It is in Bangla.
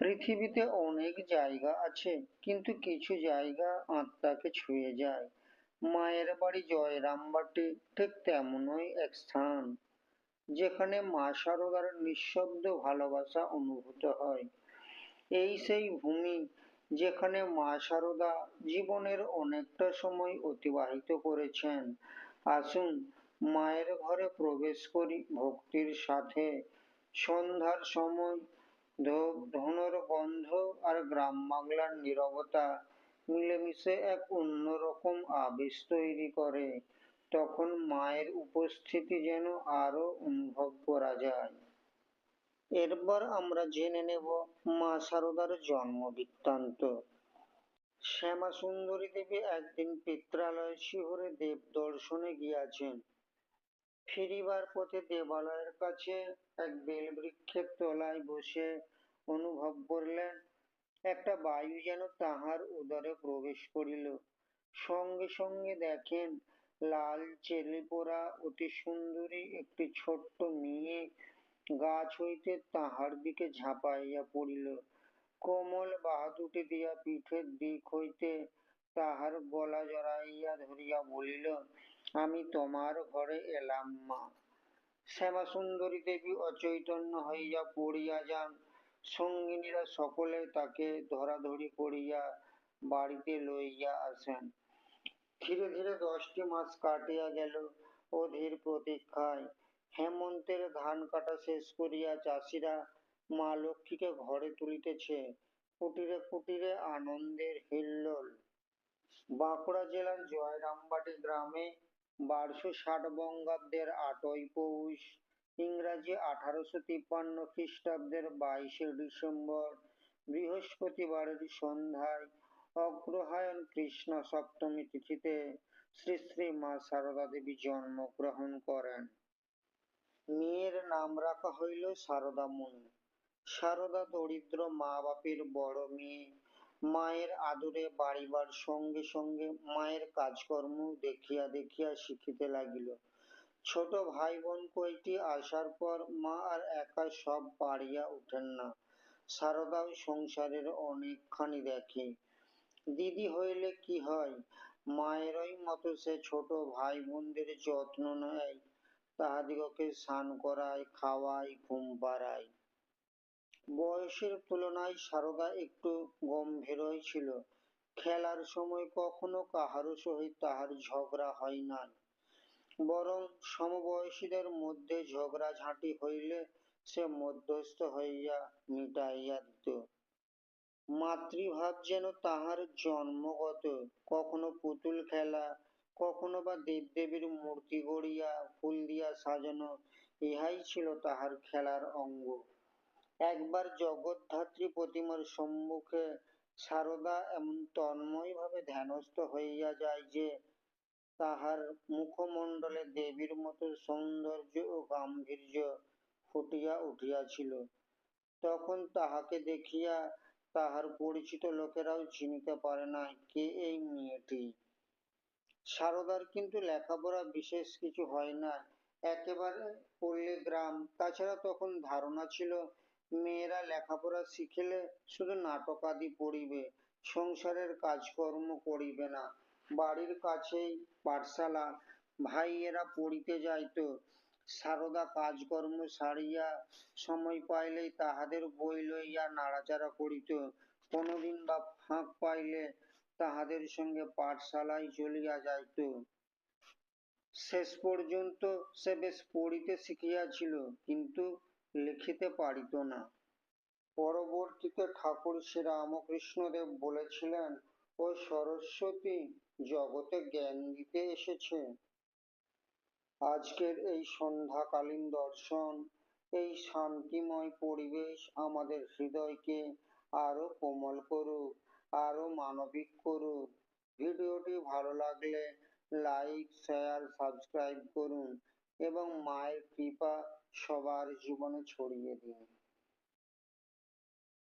পৃথিবীতে অনেক জায়গা আছে, কিন্তু কিছু জায়গা আত্মাকে ছুঁয়ে যায়। মায়ের বাড়ি জয়রামবাটি ঠিক তেমনই এক স্থান, যেখানে মা সারদার নিঃশব্দ ভালোবাসা অনুভূত হয়। এই সেই ভূমি যেখানে মা সারদা জীবনের অনেকটা সময় অতিবাহিত করেছেন। আসুন, মায়ের ঘরে প্রবেশ করি ভক্তির সাথে। সন্ধ্যার সময় ধুনোর আর গ্রাম বাংলার নীরবতা মিলেমিশে এক অন্যরকম আবেশ তৈরি করে। তখন মায়ের উপস্থিতি যেন আরও অনুভব করা যায়। এরপর আমরা জেনে নেব মা সারদার জন্ম বৃত্তান্ত শ্যামা সুন্দরী দেবী একদিন পিত্রালয় শিহরে দেব দর্শনে গিয়াছেন। ফিরিবার পথে দেবালয়ের কাছে এক বেল বৃক্ষের তলায় বসে অনুভব করলেন, একটা বায়ু যেন তাহার উদরে প্রবেশ করিল। সঙ্গে সঙ্গে দেখেন, লাল চেলি পোড়া অতি সুন্দরী একটি ছোট্ট মেয়ে গাছ হইতে তাহার দিকে ঝাঁপাইয়া পড়িল। কোমল বাহা দুটি দিয়া পিঠের দিক হইতে তাহার গলা জড়াইয়া ধরিয়া বলিল আমি তোমার ঘরে এলাম, মা। শ্যামা সুন্দরী দেবী অচৈতন্য হইয়া পড়িয়া যান। সঙ্গিনীরা সকলে তাকে ধরাধরি করিয়া বাড়িতে লইয়া আসেন। ধীরে ধীরে দশটি মাস কাটিয়া গেল অধীর প্রতীক্ষায়। হেমন্তের ধান কাটা শেষ করিয়া চাষিরা মা লক্ষ্মীকে ঘরে তুলিতেছে। কুটিরে কুটিরে আনন্দের হিল্লোল। বাঁকুড়া জেলার জয়রামবাটি গ্রামে বারোশো ষাট বঙ্গাব্দের আটই পৌষ, ইংরাজি আঠারোশো তিপ্পান্ন খ্রিস্টাব্দের বাইশে ডিসেম্বর, বৃহস্পতিবারের সন্ধ্যায় অগ্রহায়ণ কৃষ্ণ সপ্তমী তিথিতে শ্রী শ্রী মা সারদা দেবী জন্মগ্রহণ করেন। মেয়ের নাম রাখা হইল সারদা সারদামণি। সারদা দরিদ্র মা বাপের বড় মেয়ে মায়ের আদরে বাড়িবার সঙ্গে সঙ্গে মায়ের কাজকর্ম দেখিয়া দেখিয়া শিখিতে লাগিল। ছোট ভাই বোন কয়টি আসার পর মা আর একা সব পারিয়া উঠেন না। সারদাও সংসারের অনেকখানি দেখে। দিদি হইলে কি হয়? মায়েরই মতো সে ছোট ভাই বোনদের যত্ন নেয়, তাহাদিগকে স্নান করায়, খাওয়ায়, ঘুম পাড়ায়। বয়সের তুলনায় সারদা একটু গম্ভীরই ছিল। খেলার সময় কখনো কাহারও সহিত তাহার ঝগড়া হয় নাই, বরং সমবয়সীদের মধ্যে ঝগড়া ঝাঁটি হইলে সে মধ্যস্থ হইয়া মিটাইয়া দিত। মাতৃভাব যেন তাহার জন্মগত কখনো পুতুল খেলা কখনো বা দেবদেবীর মূর্তি গড়িয়া ফুল দিয়া সাজানো ইহাই ছিল তাহার খেলার অঙ্গ। একবার জগদ্ধাত্রী প্রতিমার সম্মুখে সারদা এমন তন্ময় ভাবে ধ্যানস্থ হইয়া যায় যে, তাহার মুখমণ্ডলে দেবীর মতো সৌন্দর্য ও গাম্ভীর্য ফুটিয়া উঠিয়াছিল। তখন তাহাকে দেখিয়া তাহার পরিচিত লোকেরাও চিনিতে পারে না কে এই মেয়েটি। সারদার কিন্তু লেখাপড়া বিশেষ কিছু হয় না একেবারে পল্লী গ্রাম তাছাড়া তখন ধারণা ছিল মেয়েরা লেখাপড়া শিখিলে শুধু নাটক আদি পড়িবে, সংসারের কাজকর্ম করিবে না। বাড়ির কাছেই পাঠশালা ভাইয়েরা পড়িতে যাইত। সারদা কাজকর্ম সারিয়া সময় পাইলেই তাহাদের বই লইয়া নাড়াচাড়া করিত। কোনোদিন বা ফাঁক পাইলে তাহাদের সঙ্গে পাঠশালায় চলিয়া যাইত। শেষ পর্যন্ত সে বেশ পড়িতে শিখিয়াছিল, কিন্তু লিখিতে পারিত না। পরবর্তীতে ঠাকুর শ্রী রামকৃষ্ণদেব বলেছিলেন, ও সরস্বতী, জগতে জ্ঞান দিতে এসেছে। আজকের এই সন্ধ্যাকালীন দর্শন, এই শান্তিময় পরিবেশ আমাদের হৃদয়কে আরও কোমল করুক, আরও মানবিক করুক। ভিডিওটি ভালো লাগলে লাইক, শেয়ার, সাবস্ক্রাইব করুন এবং মায়ের কৃপা সবার জীবনে ছড়িয়ে দিন।